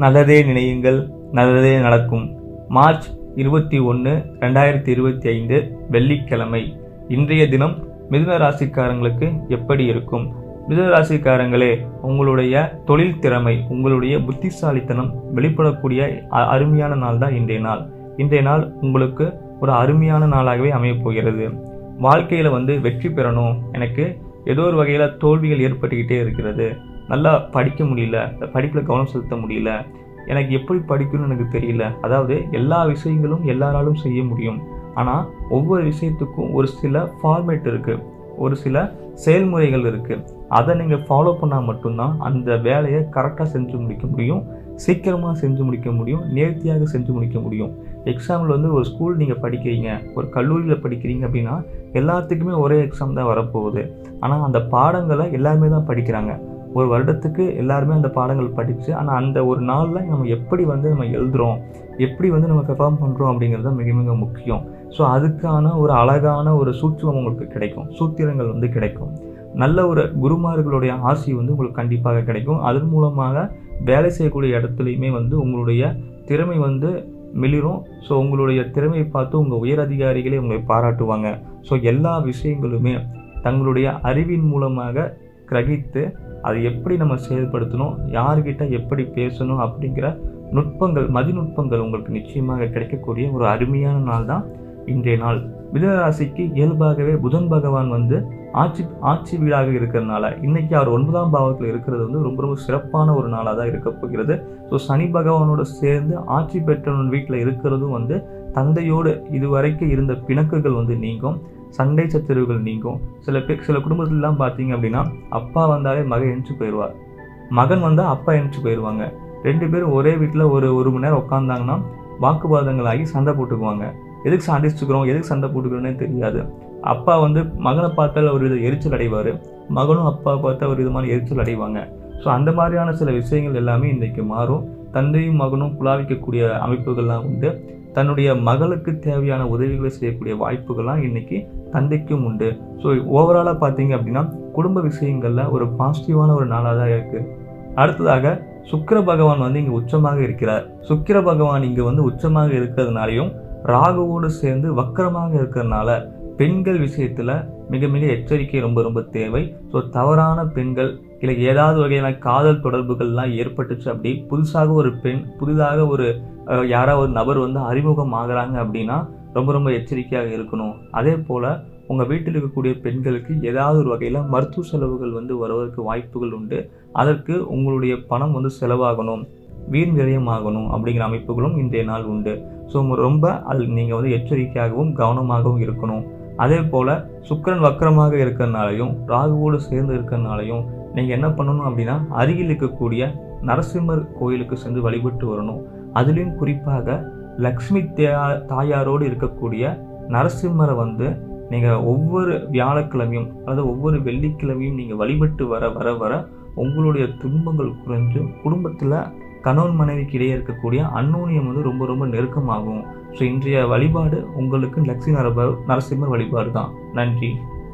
நல்லதே நினையுங்கள் நல்லதே நடக்கும். மார்ச் இருபத்தி ஒன்று ரெண்டாயிரத்தி இருபத்தி ஐந்து வெள்ளிக்கிழமை. இன்றைய தினம் மிதுன ராசிக்காரங்களுக்கு எப்படி இருக்கும்? மிதுன ராசிக்காரங்களே உங்களுடைய தொழில் திறமை உங்களுடைய புத்திசாலித்தனம் வெளிப்படக்கூடிய அ- அருமையான நாள் தான் இன்றைய நாள். இன்றைய நாள் உங்களுக்கு ஒரு அருமையான நாளாகவே அமையப்போகிறது. வாழ்க்கையில் வந்து வெற்றி பெறணும். எனக்கு ஏதோ ஒரு வகையில் தோல்விகள் ஏற்பட்டுக்கிட்டே இருக்கிறது. நல்லா படிக்க முடியல படிப்பில் கவனம் செலுத்த முடியல. எனக்கு எப்படி படிக்கணும்னு எனக்கு தெரியல. அதாவது எல்லா விஷயங்களும் எல்லாராலும் செய்ய முடியும். ஆனால் ஒவ்வொரு விஷயத்துக்கும் ஒரு சில ஃபார்மேட் இருக்குது ஒரு சில செயல்முறைகள் இருக்குது அதை நீங்கள் ஃபாலோ பண்ணால் மட்டும்தான் அந்த வேலையை கரெக்டாக செஞ்சு முடிக்க முடியும் சீக்கிரமாக செஞ்சு முடிக்க முடியும் நேர்த்தியாக செஞ்சு முடிக்க முடியும். எக்ஸாம்பிள் வந்து ஒரு ஸ்கூல் நீங்கள் படிக்கிறீங்க ஒரு கல்லூரியில் படிக்கிறீங்க அப்படின்னா எல்லாத்துக்குமே ஒரே எக்ஸாம் தான் வரப்போகுது. ஆனால் அந்த பாடங்களை எல்லாருமே தான் படிக்கிறாங்க. ஒரு வருடத்துக்கு எல்லாருமே அந்த பாடங்கள் படித்து ஆனால் அந்த ஒரு நாளில் நம்ம எப்படி வந்து நம்ம எழுதுகிறோம் எப்படி வந்து நம்ம பெர்ஃபார்ம் பண்ணுறோம் அப்படிங்கிறது தான் மிக மிக முக்கியம். ஸோ அதுக்கான ஒரு அழகான ஒரு சூத்திரம் உங்களுக்கு கிடைக்கும். சூத்திரங்கள் வந்து கிடைக்கும். நல்ல ஒரு குருமார்களுடைய ஆசி வந்து உங்களுக்கு கண்டிப்பாக கிடைக்கும். அதன் மூலமாக வேலை செய்யக்கூடிய இடத்துலையுமே வந்து உங்களுடைய திறமை வந்து மிளிரும். ஸோ உங்களுடைய திறமையை பார்த்து உங்கள் உயர் அதிகாரிகளே உங்களை பாராட்டுவாங்க. ஸோ எல்லா விஷயங்களுமே தங்களுடைய அறிவின் மூலமாக கிரகித்து அதை எப்படி நம்ம செயல்படுத்தணும் யார்கிட்ட எப்படி பேசணும் அப்படிங்கிற நுட்பங்கள் மதிநுட்பங்கள் உங்களுக்கு நிச்சயமாக கிடைக்கக்கூடிய ஒரு அருமையான நாள் தான் இன்றைய நாள். மிதனராசிக்கு இயல்பாகவே புதன் பகவான் வந்து ஆட்சி ஆட்சி வீடாக இருக்கிறதுனால இன்னைக்கு அவர் ஒன்பதாம் பாவத்தில் இருக்கிறது வந்து ரொம்ப ரொம்ப சிறப்பான ஒரு நாளாக தான் இருக்க போகிறது. ஸோ சனி பகவானோட சேர்ந்து ஆட்சி பெற்றவன் வீட்டில் இருக்கிறதும் வந்து தந்தையோடு இதுவரைக்கும் இருந்த பிணக்குகள் வந்து நீங்கும். சண்டை சச்சரவுகள் நீங்கும். சில பேர் சில குடும்பத்திலலாம் பார்த்தீங்க அப்படின்னா அப்பா வந்தாலே மகன் எழுந்து போயிடுவார் மகன் வந்தால் அப்பா எழுந்து போயிடுவாங்க ரெண்டு பேரும் ஒரே வீட்டில் ஒரு ஒரு மணி நேரம் உட்காந்தாங்கன்னா வாக்குவாதங்கள் ஆகி சண்டை போட்டுக்குவாங்க. எதுக்கு சண்டிச்சுக்கிறோம் எதுக்கு சண்டை போட்டுக்கிறோன்னே தெரியாது. அப்பா வந்து மகனை பார்த்தால் ஒரு வித எரிச்சல் அடைவார். மகனும் அப்பா பார்த்தா ஒரு விதமான எரிச்சல் அடைவாங்க. ஸோ அந்த மாதிரியான சில விஷயங்கள் எல்லாமே இன்றைக்கு மாறும். தந்தையும் மகனும் குழாவிக்கக்கூடிய அமைப்புகள்லாம் உண்டு. தன்னுடைய மகளுக்கு தேவையான உதவிகளை செய்யக்கூடிய வாய்ப்புகள்லாம் இன்றைக்கி தந்தைக்கும் உண்டு. ஸோ ஓவராலாக பார்த்தீங்க அப்படின்னா குடும்ப விஷயங்களில் ஒரு பாசிட்டிவான ஒரு நாளாக தான் இருக்குது அடுத்ததாக சுக்கிர பகவான் வந்து இங்கே உச்சமாக இருக்கிறார். சுக்கிர பகவான் இங்கே வந்து உச்சமாக இருக்கிறதுனாலையும் ராகுவோடு சேர்ந்து வக்கரமாக இருக்கிறதுனால பெண்கள் விஷயத்தில் மிக மிக எச்சரிக்கை ரொம்ப ரொம்ப தேவை. ஸோ தவறான பெண்கள் இல்லை ஏதாவது வகையான காதல் தொடர்புகள்லாம் ஏற்பட்டுச்சு அப்படி புதுசாக ஒரு பெண் புதிதாக ஒரு யாராவது ஒரு நபர் வந்து அறிமுகம் ஆகுறாங்க அப்படின்னா ரொம்ப ரொம்ப எச்சரிக்கையாக இருக்கணும். அதே போல் உங்கள் வீட்டில் இருக்கக்கூடிய பெண்களுக்கு ஏதாவது ஒரு வகையில் மருத்துவ செலவுகள் வந்து வருவதற்கு வாய்ப்புகள் உண்டு. அதற்கு உங்களுடைய பணம் வந்து செலவாகணும். வீண் விரயமாகணும் அப்படிங்கிற அமைப்புகளும் இன்றைய நாள் உண்டு. ஸோ ரொம்ப அதில் நீங்கள் வந்து எச்சரிக்கையாகவும் கவனமாகவும் இருக்கணும். அதே போல் சுக்கரன் வக்கரமாக இருக்கிறனாலையும் ராகுவோடு சேர்ந்து இருக்கிறனாலையும் நீங்கள் என்ன பண்ணணும் அப்படின்னா அருகில் இருக்கக்கூடிய நரசிம்மர் கோயிலுக்கு சென்று வழிபட்டு வரணும். அதுலேயும் குறிப்பாக லக்ஷ்மி தா தாயாரோடு இருக்கக்கூடிய நரசிம்மரை வந்து நீங்கள் ஒவ்வொரு வியாழக்கிழமையும் அதாவது ஒவ்வொரு வெள்ளிக்கிழமையும் நீங்கள் வழிபட்டு வர வர வர உங்களுடைய துன்பங்கள் குறைஞ்சும் குடும்பத்தில் கணவன் மனைவிக்கு இடையே இருக்கக்கூடிய அன்னோனியம் வந்து ரொம்ப ரொம்ப நெருக்கமாகும். ஸோ இன்றைய வழிபாடு உங்களுக்கு லக்ஷ்மி நரப நரசிம்மர் வழிபாடு தான் நன்றி.